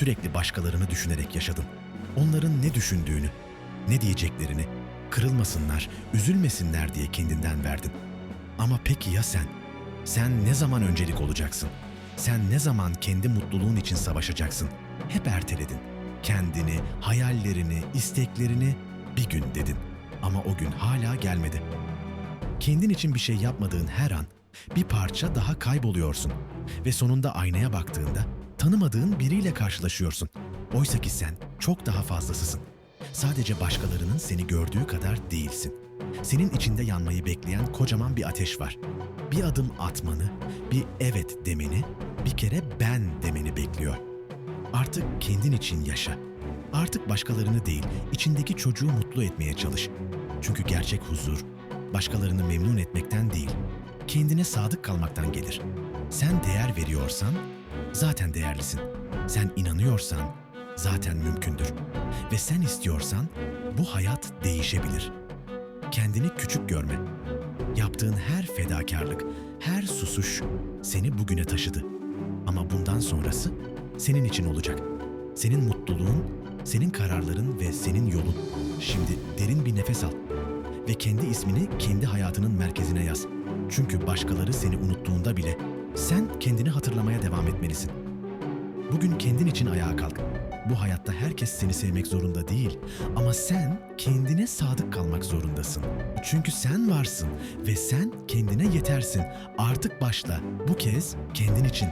sürekli başkalarını düşünerek yaşadın. Onların ne düşündüğünü, ne diyeceklerini, kırılmasınlar, üzülmesinler diye kendinden verdin. Ama peki ya sen? Sen ne zaman öncelik olacaksın? Sen ne zaman kendi mutluluğun için savaşacaksın? Hep erteledin. Kendini, hayallerini, isteklerini bir gün dedin. Ama o gün hala gelmedi. Kendin için bir şey yapmadığın her an bir parça daha kayboluyorsun ve sonunda aynaya baktığında tanımadığın biriyle karşılaşıyorsun. Oysa ki sen çok daha fazlasısın. Sadece başkalarının seni gördüğü kadar değilsin. Senin içinde yanmayı bekleyen kocaman bir ateş var. Bir adım atmanı, bir evet demeni, bir kere ben demeni bekliyor. Artık kendin için yaşa. Artık başkalarını değil, içindeki çocuğu mutlu etmeye çalış. Çünkü gerçek huzur, başkalarını memnun etmekten değil, kendine sadık kalmaktan gelir. Sen değer veriyorsan, zaten değerlisin. Sen inanıyorsan, zaten mümkündür. Ve sen istiyorsan, bu hayat değişebilir. Kendini küçük görme. Yaptığın her fedakarlık, her susuş seni bugüne taşıdı. Ama bundan sonrası senin için olacak. Senin mutluluğun, senin kararların ve senin yolun. Şimdi derin bir nefes al ve kendi ismini kendi hayatının merkezine yaz. Çünkü başkaları seni unuttuğunda bile sen kendini hatırlamaya devam etmelisin. Bugün kendin için ayağa kalk. Bu hayatta herkes seni sevmek zorunda değil ama sen kendine sadık kalmak zorundasın. Çünkü sen varsın ve sen kendine yetersin. Artık başla. Bu kez kendin için